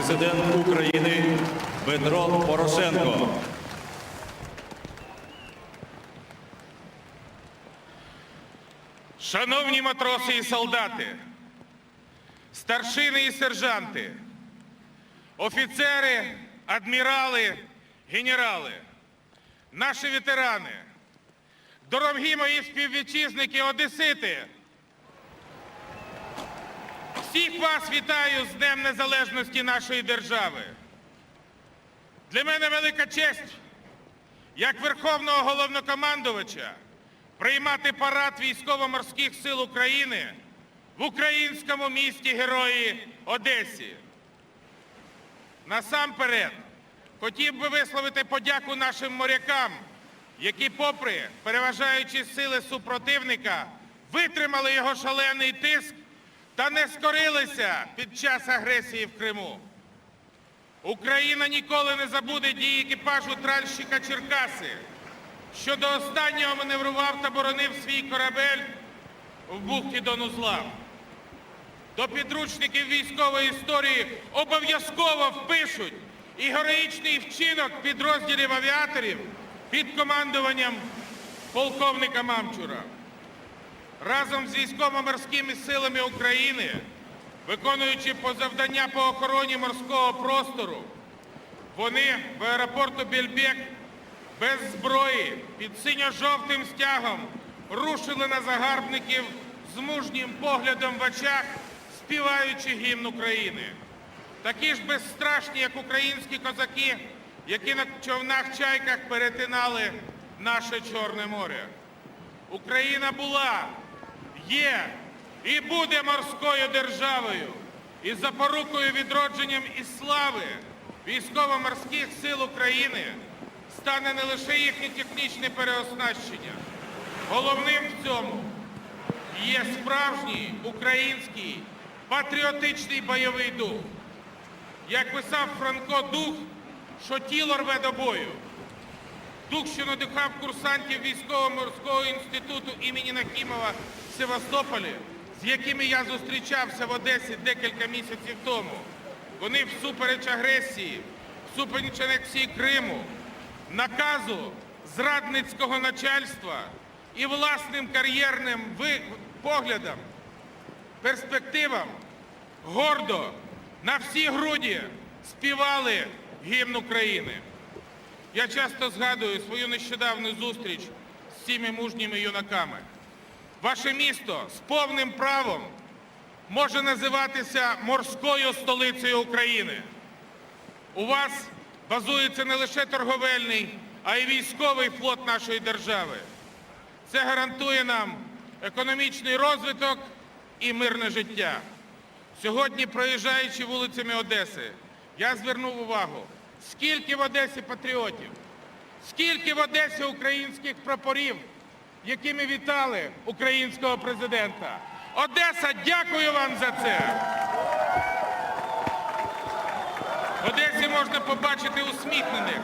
президент України Петро Порошенко. Шановні матроси і солдати, старшини і сержанти, офіцери, адмірали, генерали, наші ветерани, дорогі мої співвітчизники, одесити, всіх вас вітаю з Днем Незалежності нашої держави. Для мене велика честь, як Верховного головнокомандувача, приймати парад військово-морських сил України в українському місті Герої Одесі. Насамперед, хотів би висловити подяку нашим морякам, які, попри переважаючі сили супротивника, витримали його шалений тиск та не скорилися під час агресії в Криму. Україна ніколи не забуде дії екіпажу тральщика Черкаси, що до останнього маневрував та боронив свій корабель в бухті Донузла. До підручників військової історії обов'язково впишуть і героїчний вчинок підрозділів авіаторів під командуванням полковника Мамчура. Разом з військово-морськими силами України, виконуючи по завдання по охороні морського простору, вони в аеропорту Бельбек без зброї під синьо-жовтим стягом рушили на загарбників з мужнім поглядом в очах, співаючи гімн України. Такі ж безстрашні, як українські козаки, які на човнах-чайках перетинали наше Чорне море. Україна була, є і буде морською державою. І запорукою відродженням і слави військово-морських сил України стане не лише їхнє технічне переоснащення. Головним в цьому є справжній український патріотичний бойовий дух. Як писав Франко, дух, що тіло рве до бою. Дух, що надихав курсантів військово-морського інституту імені Нахімова Севастополі, з якими я зустрічався в Одесі декілька місяців тому. Вони всупереч агресії, всупереч анексії Криму, наказу зрадницького начальства і власним кар'єрним поглядам, перспективам гордо на всі груді співали гімн України. Я часто згадую свою нещодавню зустріч з цими мужніми юнаками. Ваше місто з повним правом може називатися морською столицею України. У вас базується не лише торговельний, а й військовий флот нашої держави. Це гарантує нам економічний розвиток і мирне життя. Сьогодні, проїжджаючи вулицями Одеси, я звернув увагу, скільки в Одесі патріотів, скільки в Одесі українських прапорів, якими вітали українського президента. Одеса, дякую вам за це. В Одесі можна побачити усміхнених.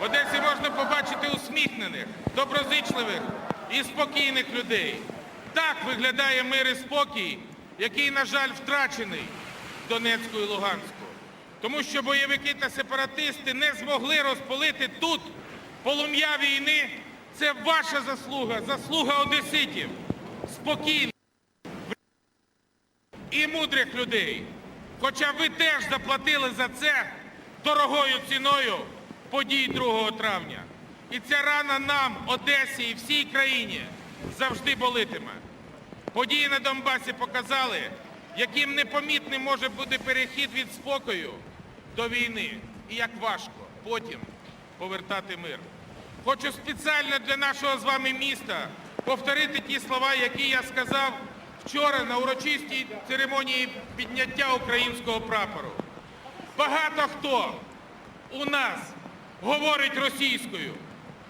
В Одесі можна побачити усміхнених, доброзичливих і спокійних людей. Так виглядає мир і спокій, який, на жаль, втрачений в Донецьку і Луганську. Тому що бойовики та сепаратисти не змогли розпалити тут полум'я війни. Це ваша заслуга, заслуга одеситів, спокійних і мудрих людей. Хоча ви теж заплатили за це дорогою ціною подій 2 травня. І ця рана нам, Одесі і всій країні завжди болитиме. Події на Донбасі показали, яким непомітним може бути перехід від спокою до війни і як важко потім повертати мир. Хочу спеціально для нашого з вами міста повторити ті слова, які я сказав вчора на урочистій церемонії підняття українського прапору. Багато хто у нас говорить російською,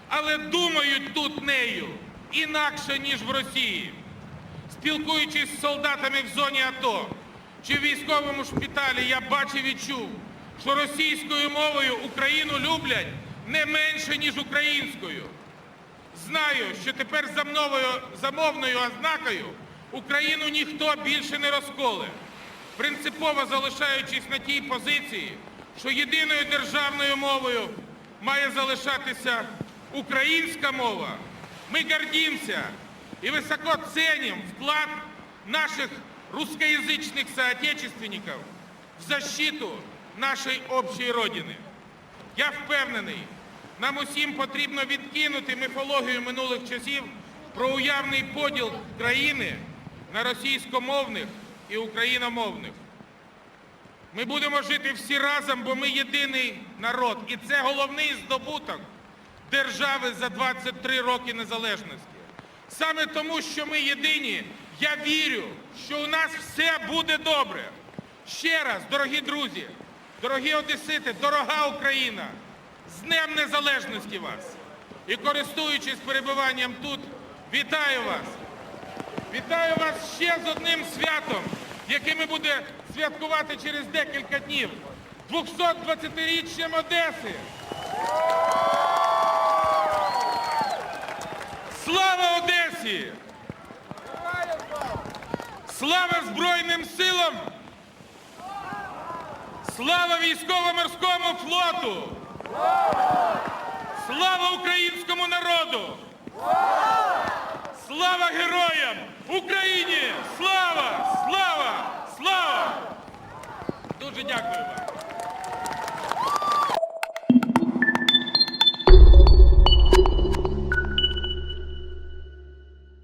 але думають тут нею інакше, ніж в Росії. Спілкуючись з солдатами в зоні АТО чи в військовому шпиталі, я бачив і чув, що російською мовою Україну люблять не менше, ніж українською. Знаю, що тепер за мною, за мовною ознакою Україну ніхто більше не розколе. принципово залишаючись на тій позиції, що єдиною державною мовою має залишатися українська мова, мы гордимся и высоко ценим вклад наших русскоязычных соотечественников в защиту нашої общої родини. Я впевнений, нам усім потрібно відкинути міфологію минулих часів про уявний поділ країни на російськомовних і україномовних. Ми будемо жити всі разом, бо ми єдиний народ. І це головний здобуток держави за 23 роки незалежності. Саме тому, що ми єдині, я вірю, що у нас все буде добре. Ще раз, дорогі друзі, дорогі одесити, дорога Україна, з Днем Незалежності вас! І користуючись перебуванням тут, вітаю вас! Вітаю вас ще з одним святом, яке ми буде святкувати через декілька днів. 220-річчям Одеси! Слава Одесі! Слава Збройним силам! Слава військово-морському флоту! Слава українському народу! Слава героям! Україні! Слава! Слава! Слава! Дуже дякую вам!